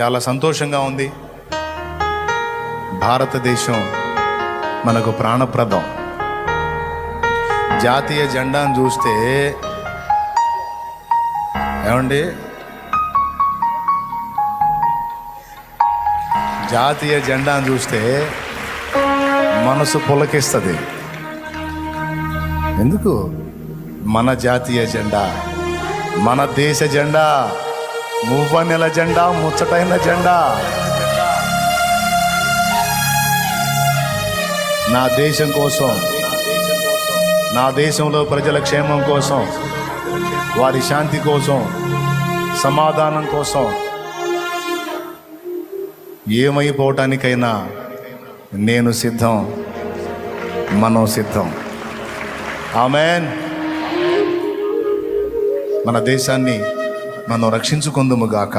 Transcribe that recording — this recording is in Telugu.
చాలా సంతోషంగా ఉంది. భారతదేశం మనకు ప్రాణప్రదం. జాతీయ జెండాను చూస్తే ఏమండి? జాతీయ జెండాను చూస్తే మనసు పులకిస్తుంది. ఎందుకు? మన జాతీయ జెండా మన దేశ జెండా. మువ్వన్నెల జెండా ముచ్చటైన జెండా. నా దేశం కోసం నా దేశంలో ప్రజల క్షేమం కోసం వారి శాంతి కోసం సమాధానం కోసం ఏమైపోవటానికైనా నేను సిద్ధం మనం సిద్ధం. ఆమెన్. మన దేశాన్ని మనం రక్షించుకుందుము గాక.